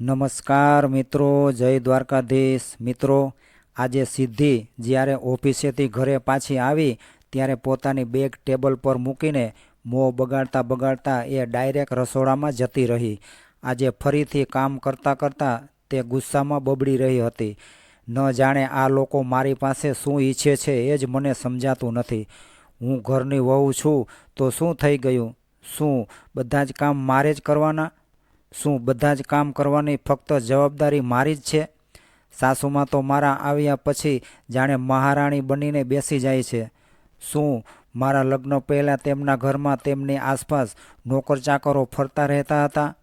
નમસ્કાર મિત્રો, જય દ્વારકાધીશ. મિત્રો, આજે સિદ્ધિ જ્યારે ઓફિસેથી ઘરે પાછી આવી, ત્યારે પોતાની બેગ ટેબલ પર મૂકીને મોં બગાડતા બગાડતા એ ડાયરેક્ટ રસોડામાં જતી રહી. આજે ફરીથી કામ કરતાં કરતાં તે ગુસ્સામાં બબડી રહી હતી. ન જાણે આ લોકો મારી પાસે શું ઈચ્છે છે એ જ મને સમજાતું નથી. હું ઘરની વહુ છું તો શું થઈ ગયું? શું બધા જ કામ મારે જ કરવાના? શું બધા જ કામ કરવાની ફક્ત જવાબદારી મારી જ છે? સાસુમાં તો મારા આવ્યા પછી જાણે મહારાણી બનીને બેસી જાય છે. શું મારા લગ્ન પહેલાં તેમના ઘરમાં તેમની આસપાસ નોકર ચાકરો ફરતા રહેતા હતા?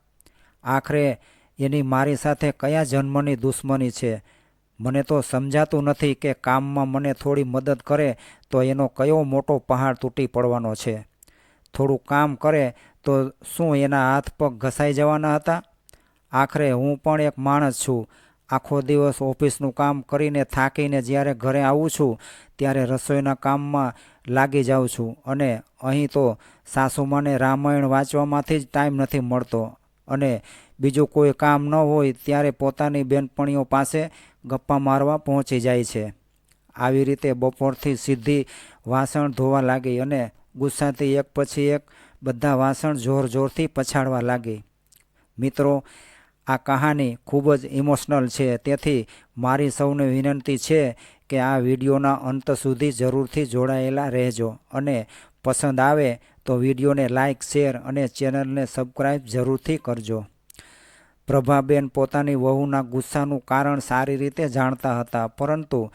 આખરે એની મારી સાથે કયા જન્મની દુશ્મની છે? મને તો સમજાતું નથી કે કામમાં મને થોડી મદદ કરે તો એનો કયો મોટો પહાડ તૂટી પડવાનો છે. થોડું કામ કરે તો શું એના હાથ પગ ઘસાઈ જવાના હતા? આખરે હું પણ એક માણસ છું. આખો દિવસ ઓફિસનું કામ કરીને થાકીને જ્યારે ઘરે આવું છું, ત્યારે રસોઈના કામમાં લાગી જાઉં છું અને અહીં તો સાસુમાને રામાયણ વાંચવામાંથી જ ટાઈમ નથી મળતો અને બીજું કોઈ કામ ન હોય ત્યારે પોતાની બેનપણીઓ પાસે ગપ્પા મારવા પહોંચી જાય છે. આવી રીતે બપોરથી સીધી વાસણ ધોવા લાગી અને ગુસ્સાથી એક પછી એક બધા વાસણ જોર જોરથી પછાડવા લાગે. મિત્રો, આ કહાની ખૂબ જ ઇમોશનલ છે. તેથી મારી સૌને વિનંતી છે કે આ વિડીયોના અંત સુધી જરૂરથી જોડાયેલા રહેજો. અને પસંદ આવે તો વિડીયોને લાઇક, શેર અને ચેનલને સબસ્ક્રાઈબ જરૂરથી કરજો. પ્રભાબેન પોતાની વહુના ગુસ્સાનું કારણ સારી રીતે જાણતા હતા, પરંતુ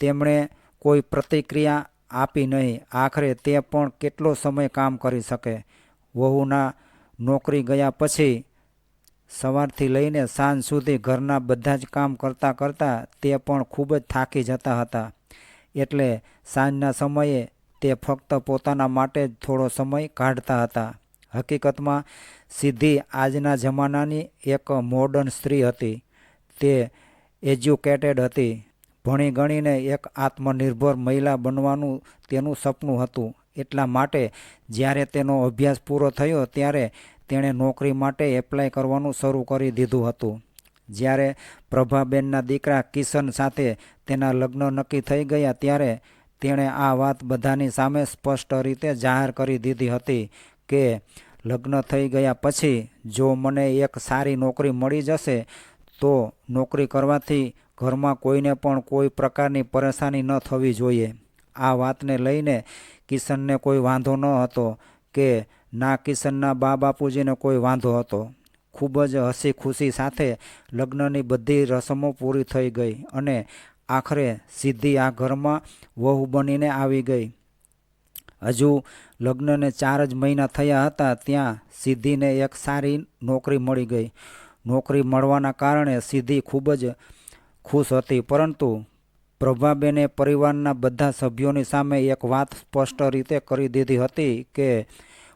તેમણે કોઈ પ્રતિક્રિયા આપી નહીં. આખરે તે પણ કેટલો સમય કામ કરી શકે? વહુના નોકરી ગયા પછી સવારથી લઈને સાંજ સુધી ઘરના બધા જ કામ કરતાં કરતાં તે પણ ખૂબ જ થાકી જતા હતા. એટલે સાંજના સમયે તે ફક્ત પોતાના માટે જ થોડો સમય કાઢતા હતા. હકીકતમાં સિદ્ધિ આજના જમાનાની એક મોડર્ન સ્ત્રી હતી. તે એજ્યુકેટેડ હતી. ભણી ગણીને એક આત્મનિર્ભર મહિલા બનવાનું તેનું સપનું હતું. એટલા માટે જ્યારે તેનો અભ્યાસ પૂરો થયો ત્યારે તેણે નોકરી માટે એપ્લાય કરવાનું શરૂ કરી દીધું હતું. જ્યારે પ્રભાબેનના દીકરા કિશન સાથે તેના લગ્ન નક્કી થઈ ગયા ત્યારે તેણે આ વાત બધાની સામે સ્પષ્ટ રીતે જાહેર કરી દીધી હતી કે લગ્ન થઈ ગયા પછી જો મને એક સારી નોકરી મળી જશે તો નોકરી કરવાથી ઘરમાં કોઈને પણ કોઈ પ્રકારની પરેશાની ન થવી જોઈએ. આ વાતને લઈને કિશનને કોઈ વાંધો ન હતો કે ના કિશનના બા બાપુજીને કોઈ વાંધો હતો. ખૂબ જ હસી ખુશી સાથે લગ્નની બધી રસમો પૂરી થઈ ગઈ અને આખરે સીધી આ ઘરમાં વહુ બનીને આવી ગઈ. હજુ લગ્નને ચાર જ મહિના થયા હતા ત્યાં સિદ્ધિને એક સારી નોકરી મળી ગઈ. નોકરી મળવાના કારણે સિદ્ધિ ખૂબ જ ખુશ હતી, પરંતુ પ્રભાબેને પરિવારના બધા સભ્યોની સામે એક વાત સ્પષ્ટ રીતે કરી દીધી હતી કે,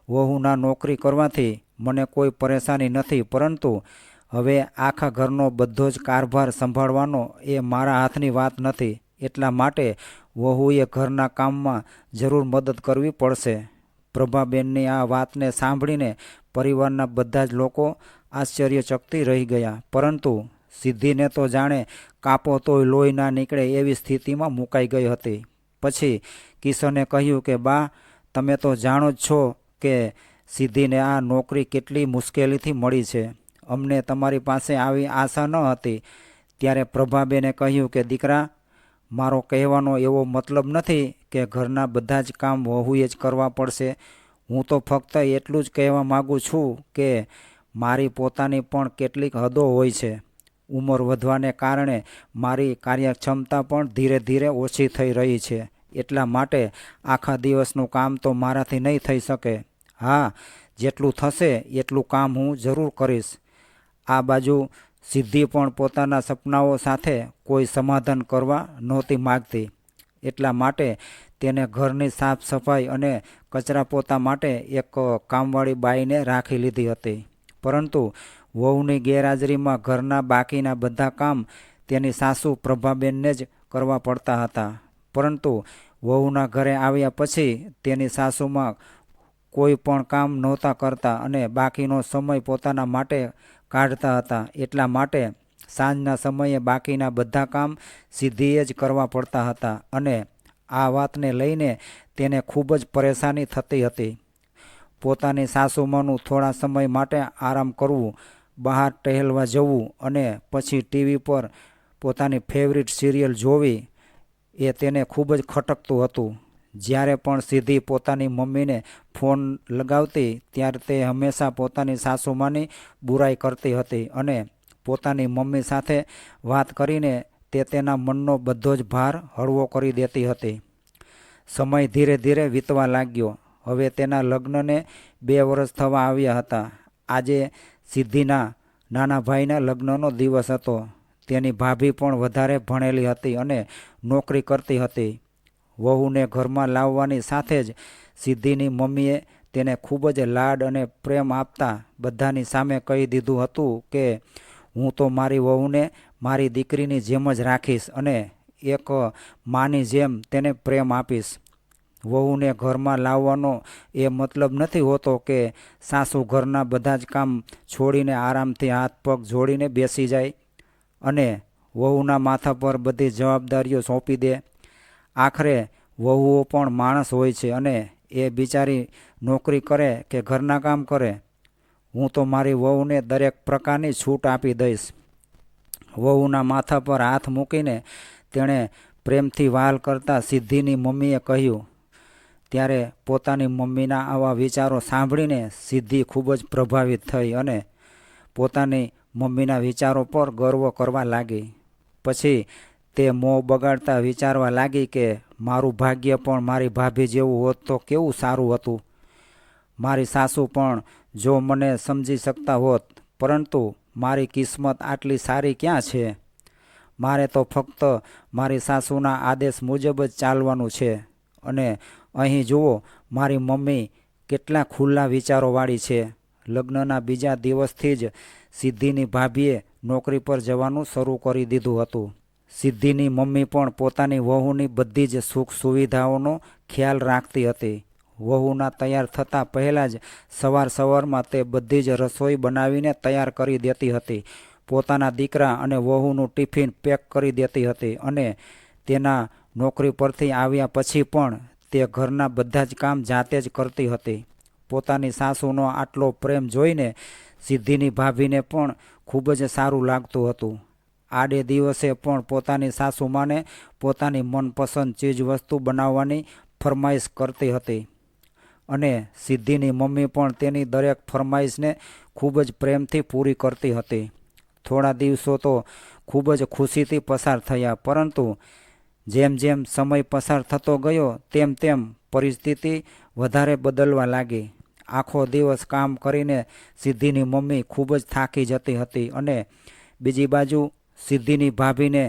વહુના નોકરી કરવાથી મને કોઈ પરેશાની નથી, પરંતુ હવે આખા ઘરનો બધો જ કારભાર સંભાળવાનો એ મારા હાથની વાત નથી. એટલા માટે વહુએ ઘરના કામમાં જરૂર મદદ કરવી પડશે. પ્રભાબેનની આ વાતને સાંભળીને પરિવારના બધા જ લોકો આશ્ચર્યચકતી રહી ગયા, પરંતુ સિદ્ધિને તો જાણે કાપો તોય લોહી ના નીકળે એવી સ્થિતિમાં મુકાઈ ગઈ હતી. પછી કિશને કહ્યું કે, બા, તમે તો જાણો જ છો કે સિદ્ધિને આ નોકરી કેટલી મુશ્કેલીથી મળી છે. અમને તમારી પાસે આવી આશા ન હતી. ત્યારે પ્રભાબેને કહ્યું કે, દીકરા, મારો કહેવાનો એવો મતલબ નથી કે ઘરના બધા જ કામ વહુએ જ કરવા પડશે. હું તો ફક્ત એટલું જ કહેવા માગું છું કે મારી પોતાની પણ કેટલીક હદો હોય છે. ઉંમર વધવાને કારણે મારી કાર્યક્ષમતા પણ ધીરે ધીરે ઓછી થઈ રહી છે. એટલા માટે આખા દિવસનું કામ તો મારાથી નહીં થઈ શકે. હા, જેટલું થશે એટલું કામ હું જરૂર કરીશ. આ બાજુ સિદ્ધિ પણ પોતાના સપનાઓ સાથે કોઈ સમાધાન કરવા નહોતી માગતી. એટલા માટે તેને ઘરની સાફ સફાઈ અને કચરા પોતા માટે એક કામવાળી બાઈને રાખી લીધી હતી. પરંતુ વહુની ગેરહાજરીમાં ઘરના બાકીના બધા કામ તેની સાસુ પ્રભાબેનને જ કરવા પડતા હતા. પરંતુ વહુના ઘરે આવ્યા પછી તેની સાસુમાં કોઈ પણ કામ નહોતા કરતા અને બાકીનો સમય પોતાના માટે કાઢતા હતા. એટલા માટે સાંજના સમયે બાકીના બધા કામ સીધીએ જ કરવા પડતા હતા અને આ વાતને લઈને તેને ખૂબ જ પરેશાની થતી હતી. પોતાની સાસુમાનું થોડા સમય માટે આરામ કરવું બહાર ટહેલવા જવું અને પછી ટીવી પર પોતાની ફેવરિટ સિરિયલ જોવી, એ તેને ખૂબ જ ખટકતું હતું. જ્યારે પણ સીધી પોતાની મમ્મીને ફોન લગાવતી, ત્યારે તે હંમેશા પોતાની સાસુમાની બુરાઈ કરતી હતી અને પોતાની મમ્મી સાથે વાત કરીને તે તેના મનનો બધો જ ભાર હળવો કરી દેતી હતી. સમય ધીરે ધીરે વીતવા લાગ્યો. હવે તેના લગ્નને બે વર્ષ થવા આવ્યા હતા. આજે સિદ્ધિના નાના ભાઈના લગ્નનો દિવસ હતો. તેની ભાભી પણ વધારે ભણેલી હતી અને નોકરી કરતી હતી. વહુને ઘરમાં લાવવાની સાથે જ સિદ્ધિની મમ્મીએ તેને ખૂબ જ લાડ અને પ્રેમ આપતા બધાની સામે કહી દીધું હતું કે, હું તો મારી વહુને મારી દીકરીની જેમ જ રાખીશ અને એક માની જેમ તેને પ્રેમ આપીશ. વહુને ઘરમાં લાવવાનો એ મતલબ નથી હોતો કે સાસુ ઘરના બધા જ કામ છોડીને આરામથી હાથ પગ જોડીને બેસી જાય અને વહુના માથા પર બધી જવાબદારીઓ સોંપી દે. આખરે વહુઓ પણ માણસ હોય છે અને એ બિચારી નોકરી કરે કે ઘરના કામ કરે. હું તો મારી વહુને દરેક પ્રકારની છૂટ આપી દઈશ. વહુના માથા પર હાથ મૂકીને તેણે પ્રેમથી વાલ કરતાં સિદ્ધિની મમ્મીએ કહ્યું ત્યારે પોતાની મમ્મીના આવા વિચારો સાંભળીને સિદ્ધિ ખૂબ જ પ્રભાવિત થઈ અને પોતાની મમ્મીના વિચારો પર ગર્વ કરવા લાગી. પછી તે મોં બગાડતા વિચારવા લાગી કે, મારું ભાગ્ય પણ મારી ભાભી જેવું હોત તો કેવું સારું હતું? મારી સાસુ પણ જો મને સમજી શકતા હોત, પરંતુ મારી કિસ્મત આટલી સારી ક્યાં છે? મારે તો ફક્ત મારી સાસુના આદેશ મુજબ જ ચાલવાનું છે. અને અહીં જુઓ, મારી મમ્મી કેટલા ખુલ્લા વિચારોવાળી છે. લગ્નના બીજા દિવસથી જ સિદ્ધિની ભાભીએ નોકરી પર જવાનું શરૂ કરી દીધું હતું. સિદ્ધિની મમ્મી પણ પોતાની વહુની બધી જ સુખ સુવિધાઓનો ખ્યાલ રાખતી હતી. વહુના તૈયાર થતાં પહેલાં જ સવાર સવારમાં તે બધી જ રસોઈ બનાવીને તૈયાર કરી દેતી હતી. પોતાના દીકરા અને વહુનું ટિફિન પેક કરી દેતી હતી અને તેના નોકરી પરથી આવ્યા પછી પણ તે ઘરના બધા જ કામ જાતે જ કરતી હતી. પોતાની સાસુનો આટલો પ્રેમ જોઈને સિદ્ધિની ભાભીને પણ ખૂબ જ સારું લાગતું હતું. આડે દિવસે પણ પોતાની સાસુમાને પોતાની મનપસંદ ચીજ વસ્તુ બનાવવાની ફરમાઈશ કરતી હતી. અને સિદ્ધિની મમ્મી પણ તેની દરેક ફરમાઈશને ખૂબ જ પ્રેમથી પૂરી કરતી હતી. થોડા દિવસો તો ખૂબ જ ખુશીથી પસાર થયા, પરંતુ જેમ જેમ સમય પસાર થતો ગયો, તેમ તેમ પરિસ્થિતિ વધારે બદલવા લાગી. આખો દિવસ કામ કરીને સિદ્ધિની મમ્મી ખૂબ જ થાકી જતી હતી અને બીજી બાજુ સિદ્ધિની ભાભીને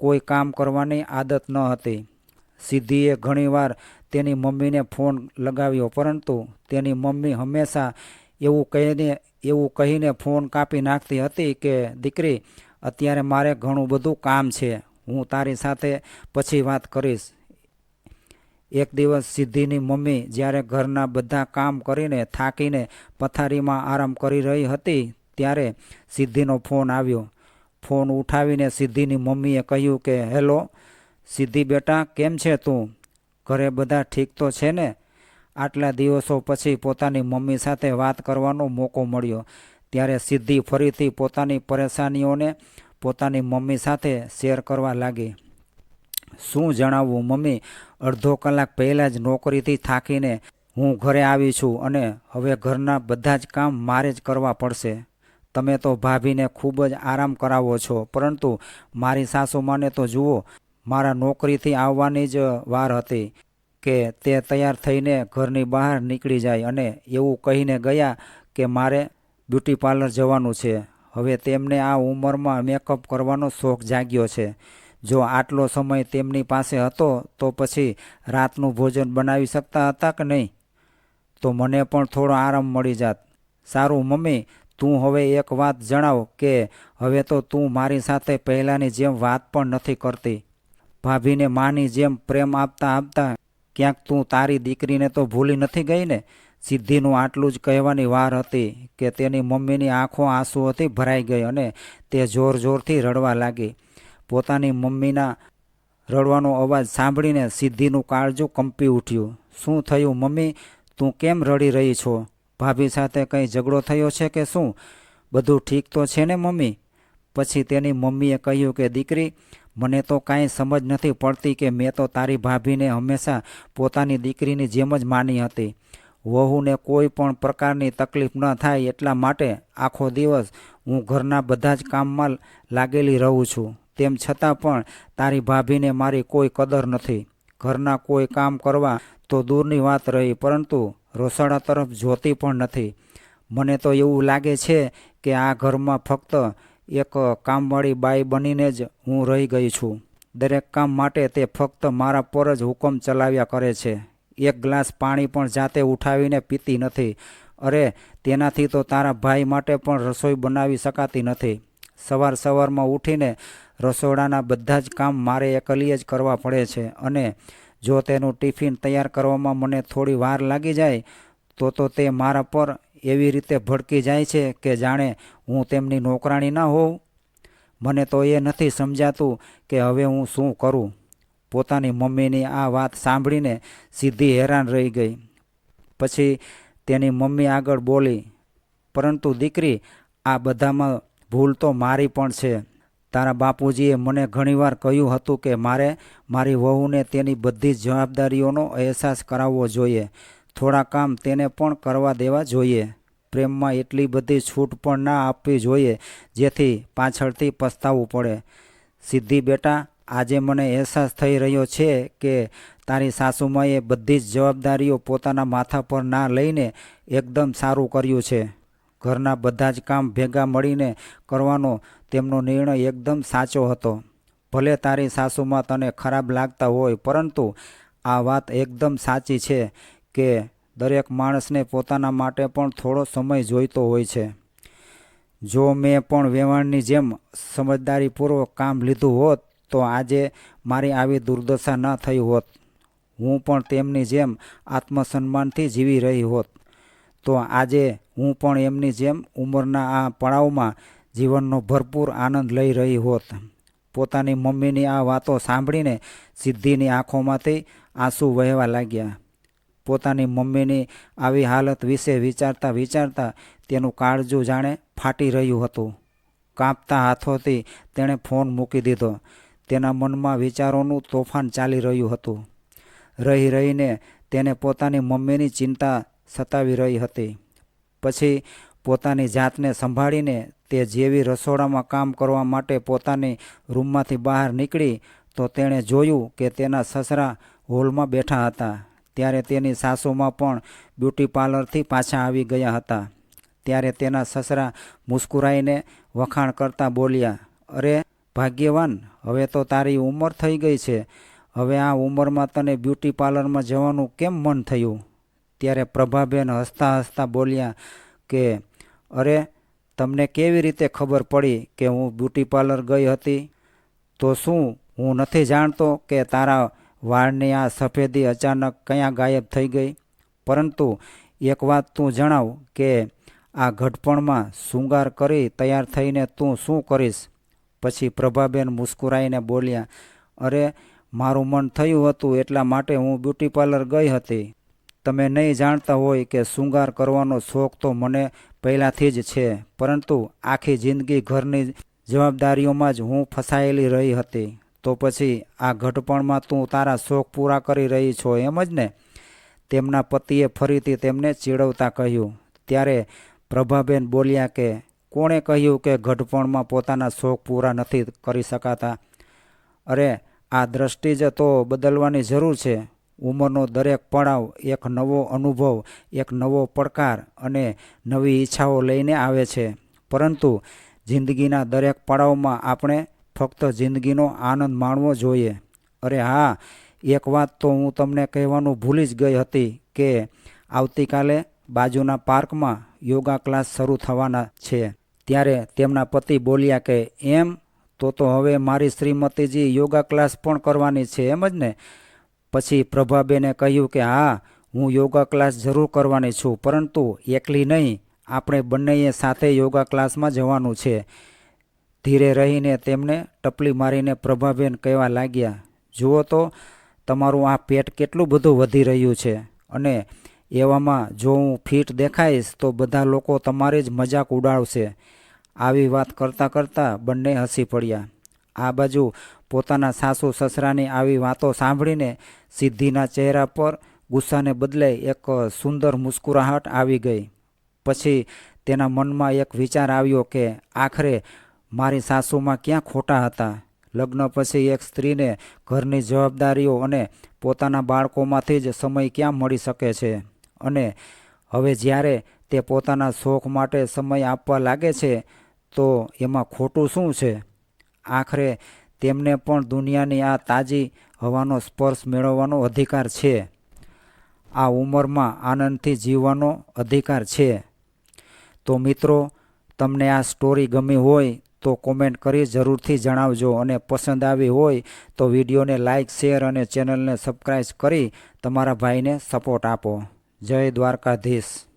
કોઈ કામ કરવાની આદત ન હતી. સિદ્ધિએ ઘણીવાર તેની મમ્મીને ફોન લગાવ્યો, પરંતુ તેની મમ્મી હંમેશા એવું કહીને એવું કહીને ફોન કાપી નાખતી હતી કે, દીકરી, અત્યારે મારે ઘણું બધું કામ છે. હું તારી સાથે પછી વાત કરીશ. એક દિવસ સિદ્ધિની મમ્મી જ્યારે ઘરના બધા કામ કરીને થાકીને પથારીમાં આરામ કરી રહી હતી ત્યારે સિદ્ધિનો ફોન આવ્યો. ફોન ઉઠાવીને સિદ્ધિની મમ્મીએ કહ્યું કે, હેલો, સિદ્ધિ બેટા, કેમ છે તું? ઘરે બધા ઠીક તો છે ને? આટલા દિવસો પછી પોતાની મમ્મી સાથે વાત કરવાનો મોકો મળ્યો. ત્યારે સિદ્ધિ ફરીથી પોતાની પરેશાનીઓને પોતાની મમ્મી સાથે શેર કરવા લાગી. શું જણાવવું મમ્મી? અડધો કલાક પહેલાં જ નોકરીથી થાકીને હું ઘરે આવી છું અને હવે ઘરના બધા જ કામ મારે જ કરવા પડશે. તમે તો ભાભીને ખૂબ જ આરામ કરાવો છો, પરંતુ મારી સાસુમાને તો જુઓ, મારા નોકરીથી આવવાની જ વાર હતી કે તે તૈયાર થઈને ઘરની બહાર નીકળી જાય અને એવું કહીને ગયા કે મારે બ્યુટી પાર્લર જવાનું છે. હવે તેમને આ ઉંમરમાં મેકઅપ કરવાનો શોખ જાગ્યો છે. જો આટલો સમય તેમની પાસે હતો, તો પછી રાતનું ભોજન બનાવી શકતા હતા કે નહીં? તો મને પણ થોડો આરામ મળી જાત. સારું, મમ્મી, તું હવે એક વાત જણાવ કે હવે તો તું મારી સાથે પહેલાંની જેમ વાત પણ નથી કરતી. ભાભીને માની જેમ પ્રેમ આપતા આપતા ક્યાંક તું તારી દીકરીને તો ભૂલી નથી ગઈ ને? સિદ્ધિનું આટલું જ કહેવાની વાર હતી કે તેની મમ્મીની આંખો આંસુઓથી ભરાઈ ગઈ અને તે જોર જોરથી રડવા લાગી. પોતાની મમ્મીના રડવાનો અવાજ સાંભળીને સિદ્ધિનું કાળજું કંપી ઉઠ્યું. શું થયું મમ્મી? તું કેમ રડી રહી છો? ભાભી સાથે કંઈ ઝઘડો થયો છે કે શું? બધું ઠીક તો છે ને મમ્મી પછી તેની મમ્મીએ કહ્યું કે, દીકરી, મને તો કાંઈ સમજ નથી પડતી કે મેં તો તારી ભાભીને હંમેશા પોતાની દીકરીની જેમ જ માની હતી. વહુને કોઈ પણ પ્રકારની તકલીફ ન થાય એટલા માટે આખો દિવસ હું ઘરના બધા જ કામમાં લાગેલી રહું છું. તેમ છતાં પણ તારી ભાભીને મારી કોઈ કદર નથી. ઘરના કોઈ કામ કરવા તો દૂરની વાત રહી, પરંતુ રસોડા તરફ જોતી પણ નથી. મને તો એવું લાગે છે કે આ ઘરમાં ફક્ત એક કામવાળી બાઈ બનીને જ હું રહી ગઈ છું. દરેક કામ માટે તે ફક્ત મારા પર જ હુકમ ચલાવ્યા કરે છે. એક ગ્લાસ પાણી પણ જાતે ઉઠાવીને પીતી નથી. અરે, તેનાથી તો તારા ભાઈ માટે પણ રસોઈ બનાવી શકાતી નથી. સવાર સવારમાં ઉઠીને રસોડાના બધા જ કામ મારે એકલીએ જ કરવા પડે છે અને જો તેનું ટિફિન તૈયાર કરવામાં મને થોડી વાર લાગી જાય, તો તો તે મારા પર એવી રીતે ભડકી જાય છે કે જાણે હું તેમની નોકરાણી ના હોઉં. મને તો એ નથી સમજાતું કે હવે હું શું કરું. પોતાની મમ્મીની આ વાત સાંભળીને સીધી હેરાન રહી ગઈ. પછી તેની મમ્મી આગળ બોલી, પરંતુ દીકરી, આ બધામાં ભૂલ તો મારી પણ છે. તારા બાપુજીએ મને ઘણીવાર કહ્યું હતું કે મારે મારી વહુને તેની બધી જ જવાબદારીઓનો અહેસાસ કરાવવો જોઈએ. થોડા કામ તેને પણ કરવા દેવા જોઈએ. પ્રેમમાં એટલી બધી છૂટ પણ ના આપવી જોઈએ, જેથી પાછળથી પસ્તાવવું પડે. સિદ્ધિ બેટા આજે મને અહેસાસ થઈ રહ્યો છે કે તારી સાસુમાએ બધી જ જવાબદારીઓ પોતાના માથા પર ના લઈને એકદમ સારું કર્યું છે. ઘરના બધા જ કામ ભેગા મળીને કરવાનો તેમનો નિર્ણય એકદમ સાચો હતો. ભલે તારી સાસુમાં તને ખરાબ લાગતા હોય, પરંતુ આ વાત એકદમ સાચી છે કે દરેક માણસને પોતાના માટે પણ થોડો સમય જોઈતો હોય છે. જો મેં પણ વેવાણની જેમ સમજદારીપૂર્વક કામ લીધું હોત તો આજે મારી આવી દુર્દશા ન થઈ હોત. હું પણ તેમની જેમ આત્મસન્માનથી જીવી રહી હોત. તો આજે હું પણ એમની જેમ ઉંમરના આ પડાવમાં જીવનનો ભરપૂર આનંદ લઈ રહી હોત. પોતાની મમ્મીની આ વાતો સાંભળીને સિદ્ધિની આંખોમાંથી આંસુ વહેવા લાગ્યા. પોતાની મમ્મીની આવી હાલત વિશે વિચારતા વિચારતા તેનું કાળજું જાણે ફાટી રહ્યું હતું. કાંપતા હાથોથી તેણે ફોન મૂકી દીધો. તેના મનમાં વિચારોનું તોફાન ચાલી રહ્યું હતું. રહી રહીને તેને પોતાની મમ્મીની ચિંતા સતાવી રહી હતી. પછી પોતાની જાતને સંભાળીને તે જેવી રસોડામાં કામ કરવા માટે પોતાની રૂમમાંથી બહાર નીકળી તો તેણે જોયું કે તેના સસરા હોલમાં બેઠા હતા. ત્યારે તેની સાસુમાં પણ બ્યુટી પાર્લરથી પાછા આવી ગયા હતા. ત્યારે તેના સસરા મુસ્કુરાઈને વખાણ કરતા બોલ્યા, અરે, ભાગ્યવાન હવે તો તારી ઉંમર થઈ ગઈ છે. હવે આ ઉંમરમાં તને બ્યુટી પાર્લરમાં જવાનું કેમ મન થયું? ત્યારે પ્રભાબેન હસતા હસતા બોલ્યા કે, અરે, તમને કેવી રીતે ખબર પડી કે હું બ્યુટી પાર્લર ગઈ હતી? તો શું, હું નથી જાણતો કે તારા વાળની આ સફેદી અચાનક ક્યાં ગાયબ થઈ ગઈ? પરંતુ એક વાત તું જણાવ કે આ ઘટપણમાં શૃંગાર કરી તૈયાર થઈને તું શું કરીશ? પછી પ્રભાબેન મુસ્કુરાઈને બોલ્યા, અરે, મારું મન થયું હતું એટલા માટે હું બ્યુટી પાર્લર ગઈ હતી. તમે નહીં જાણતા હોય કે શૃંગાર કરવાનો શોખ તો મને પહેલાંથી જ છે, પરંતુ આખી જિંદગી ઘરની જવાબદારીઓમાં જ હું ફસાયેલી રહી હતી. તો પછી આ ઘટપણમાં તું તારા શોખ પૂરા કરી રહી છો એમ જ ને? તેમના પતિએ ફરીથી તેમને ચીડવતા કહ્યું. ત્યારે પ્રભાબેન બોલ્યા કે કોણે કહ્યું કે ઘટપણમાં પોતાના શોખ પૂરા નથી કરી શકાતા? અરે, આ દ્રષ્ટિ જ તો બદલવાની જરૂર છે. ઉંમરનો દરેક પડાવ એક નવો અનુભવ, એક નવો પડકાર અને નવી ઈચ્છાઓ લઈને આવે છે. પરંતુ જિંદગીના દરેક પડાવમાં આપણે ફક્ત જિંદગીનો આનંદ માણવો જોઈએ. અરે હા, એક વાત તો હું તમને કહેવાનું ભૂલી જ ગઈ હતી કે આવતીકાલે બાજુના પાર્કમાં યોગા ક્લાસ શરૂ થવાના છે. ત્યારે તેમના પતિ બોલ્યા કે, એમ? તો તો હવે મારી શ્રીમતીજી યોગા ક્લાસ પણ કરવાની છે, એમ જ ને? પછી પ્રભાબેને કહ્યું કે, હા, હું યોગા ક્લાસ જરૂર કરવાની છું, પરંતુ એકલી નહીં, આપણે બંનેએ સાથે યોગા ક્લાસમાં જવાનું છે. ધીરે રહીને તેમને ટપલી મારીને પ્રભાબેન કહેવા લાગ્યા, જુઓ તો, તમારું આ પેટ કેટલું બધું વધી રહ્યું છે અને એવામાં જો હું ફિટ દેખાઈશ તો બધા લોકો તમારી જ મજાક ઉડાવશે. આવી વાત કરતાં કરતાં બંને હસી પડ્યા. આ બાજુ પોતાના સાસુ સસરાની આવી વાતો સાંભળીને સિદ્ધિના ચહેરા પર ગુસ્સાને બદલે એક સુંદર મુસ્કુરાહટ આવી ગઈ. પછી તેના મનમાં એક વિચાર આવ્યો કે આખરે મારી સાસુમાં ક્યાં ખોટા હતા? લગ્ન પછી એક સ્ત્રીને ઘરની જવાબદારીઓ અને પોતાના બાળકોમાંથી જ સમય ક્યાં મળી શકે છે? અને હવે જ્યારે તે પોતાના શોખ માટે સમય આપવા લાગે છે, તો એમાં ખોટું શું છે? આખરે તેમને પણ દુનિયાની આ તાજી હવાનો સ્પર્શ મેળવવાનો અધિકાર છે. આ ઉંમરમાં આનંદથી જીવવાનો અધિકાર છે. તો મિત્રો, તમને આ સ્ટોરી ગમી હોય તો કોમેન્ટ કરી જરૂરથી જણાવજો અને પસંદ આવી હોય તો વિડીયોને લાઇક શેર અને ચેનલને સબસ્ક્રાઈબ કરી તમારા ભાઈને સપોર્ટ આપો. જય દ્વારકાધીશ.